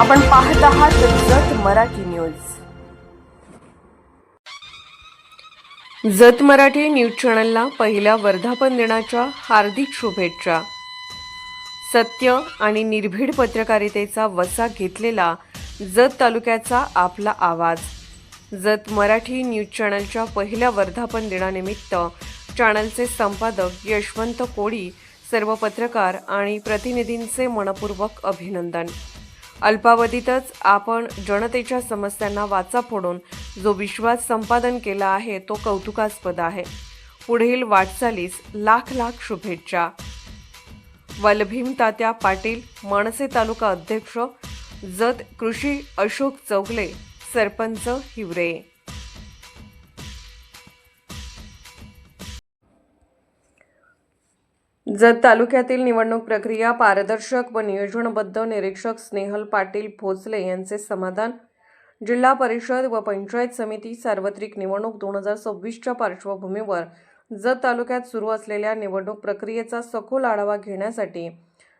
आपण पाहत आहात जत मराठी न्यूज. जत मराठी न्यूज चॅनलला पहिल्या वर्धापन दिनाच्या हार्दिक शुभेच्छा. सत्य आणि निर्भीड पत्रकारितेचा वसा घेतलेला जत तालुक्याचा आपला आवाज. जत मराठी न्यूज चॅनलच्या पहिल्या वर्धापन दिनानिमित्त चॅनलचे संपादक यशवंत कोळी सर्व पत्रकार आणि प्रतिनिधींचे मनपूर्वक अभिनंदन. अल्पावधीतच आपण जनतेच्या समस्यांना वाचा फोडून जो विश्वास संपादन केला आहे तो कौतुकास्पद आहे. पुढील वाटचालीस लाख लाख शुभेच्छा. वलभीम तात्या पाटील मनसे तालुका अध्यक्ष जत कृषी अशोक चौगले सरपंच हिवरे. जत तालुक्यातील निवडणूक प्रक्रिया पारदर्शक व नियोजनबद्ध निरीक्षक स्नेहल पाटील भोसले यांचे समाधान. जिल्हा परिषद व पंचायत समिती सार्वत्रिक निवडणूक दोन हजार सव्वीसच्या पार्श्वभूमीवर जत तालुक्यात सुरू असलेल्या निवडणूक प्रक्रियेचा सखोल आढावा घेण्यासाठी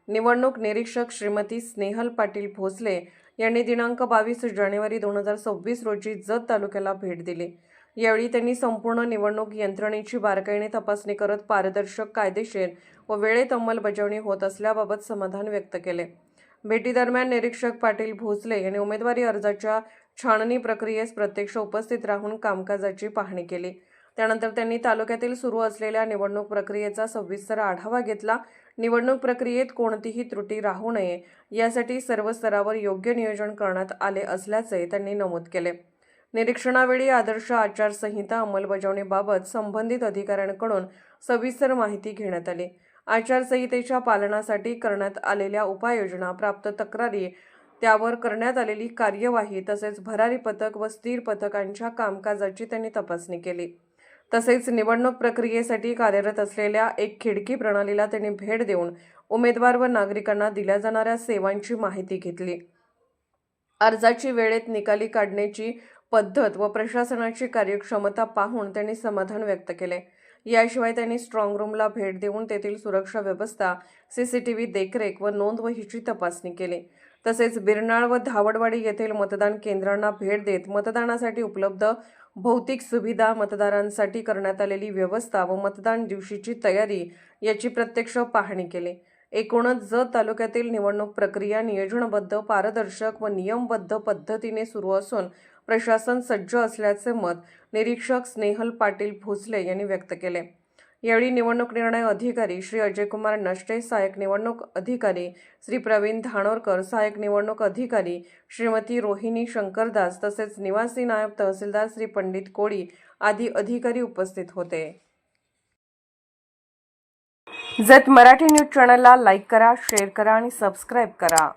निवडणूक निरीक्षक श्रीमती स्नेहल पाटील भोसले यांनी दिनांक बावीस जानेवारी दोन हजार सव्वीस रोजी जत तालुक्याला भेट दिली. यावेळी त्यांनी संपूर्ण निवडणूक यंत्रणेची बारकाईने तपासणी करत पारदर्शक कायदेशीर व वेळेत अंमलबजावणी होत असल्याबाबत समाधान व्यक्त केले. भेटीदरम्यान निरीक्षक पाटील भोसले यांनी उमेदवारी अर्जाच्या छाननी प्रक्रियेस प्रत्यक्ष उपस्थित राहून कामकाजाची पाहणी केली. त्यानंतर त्यांनी तालुक्यातील सुरू असलेल्या निवडणूक प्रक्रियेचा सविस्तर आढावा घेतला. निवडणूक प्रक्रियेत कोणतीही त्रुटी राहू नये यासाठी सर्व स्तरावर योग्य नियोजन करण्यात आले असल्याचे त्यांनी नमूद केले. निरीक्षणावेळी आदर्श आचारसंहिता अंमलबजावणीबाबत संबंधित अधिकाऱ्यांकडून सविस्तर माहिती घेण्यात आली. आचारसंहितेच्या पालनासाठी करण्यात आलेल्या उपाययोजना प्राप्त तक्रारी त्यावर करण्यात आलेली कार्यवाही तसेच भरारी पथक व स्थिर पथकांच्या कामकाजाची त्यांनी तपासणी केली. तसेच निवडणूक प्रक्रियेसाठी कार्यरत असलेल्या एक खिडकी प्रणालीला त्यांनी भेट देऊन उमेदवार व नागरिकांना दिल्या जाणाऱ्या सेवांची माहिती घेतली. अर्जाची वेळेत निकाली काढण्याची पद्धत व प्रशासनाची कार्यक्षमता पाहून त्यांनी समाधान व्यक्त केले. याशिवाय त्यांनी स्ट्रॉंग रूमला भेट देऊन तेथील सुरक्षा व्यवस्था सीसीटीव्ही देखरेख व नोंद व्हहिची तपासणी केली. तसेच बिरनाळ व धावडवाडी येथील मतदान केंद्रांना भेट देत मतदानासाठी उपलब्ध भौतिक सुविधा मतदारांसाठी करण्यात आलेली व्यवस्था व मतदान दिवशीची तयारी याची प्रत्यक्ष पाहणी केली. एकूणच जत तालुक्यातील निवडणूक प्रक्रिया नियोजनबद्ध पारदर्शक व नियमबद्ध पद्धतीने सुरू असून प्रशासन सज्ज असल्याचे मत निरीक्षक स्नेहल पाटील भोसले यांनी व्यक्त केले. यावेळी निवडणूक निर्णय अधिकारी श्री अजयकुमार नष्टे सहाय्यक निवडणूक अधिकारी श्री प्रवीण धानोरकर सहाय्यक निवडणूक अधिकारी श्रीमती रोहिणी शंकरदास तसेच निवासी नायब तहसीलदार श्री पंडित कोळी आदी अधिकारी उपस्थित होते. जत मराठी न्यूज चॅनलला लाईक करा शेअर करा आणि सबस्क्राईब करा.